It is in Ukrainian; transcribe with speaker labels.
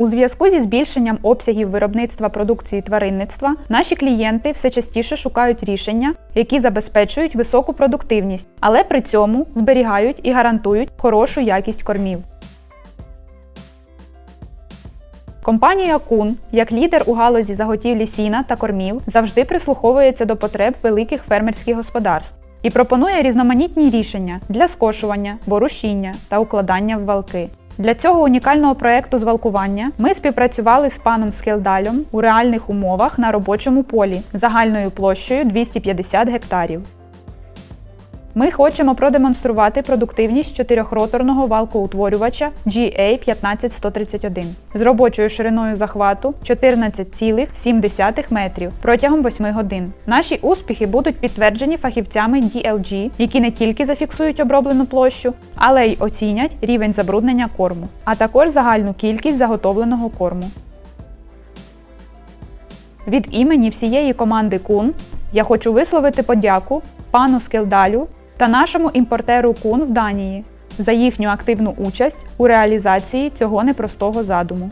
Speaker 1: У зв'язку зі збільшенням обсягів виробництва продукції тваринництва наші клієнти все частіше шукають рішення, які забезпечують високу продуктивність, але при цьому зберігають і гарантують хорошу якість кормів. Компанія Кун, як лідер у галузі заготівлі сіна та кормів, завжди прислуховується до потреб великих фермерських господарств і пропонує різноманітні рішення для скошування, ворушіння та укладання в валки. Для цього унікального проекту з валкування ми співпрацювали з паном Скелдалем у реальних умовах на робочому полі загальною площею 250 гектарів. Ми хочемо продемонструвати продуктивність чотирьохроторного валкоутворювача GA15131 з робочою шириною захвату 14,7 метрів протягом 8 годин. Наші успіхи будуть підтверджені фахівцями DLG, які не тільки зафіксують оброблену площу, але й оцінять рівень забруднення корму, а також загальну кількість заготовленого корму. Від імені всієї команди Кун я хочу висловити подяку пану Скелдалю та нашому імпортеру Кун в Данії за їхню активну участь у реалізації цього непростого задуму.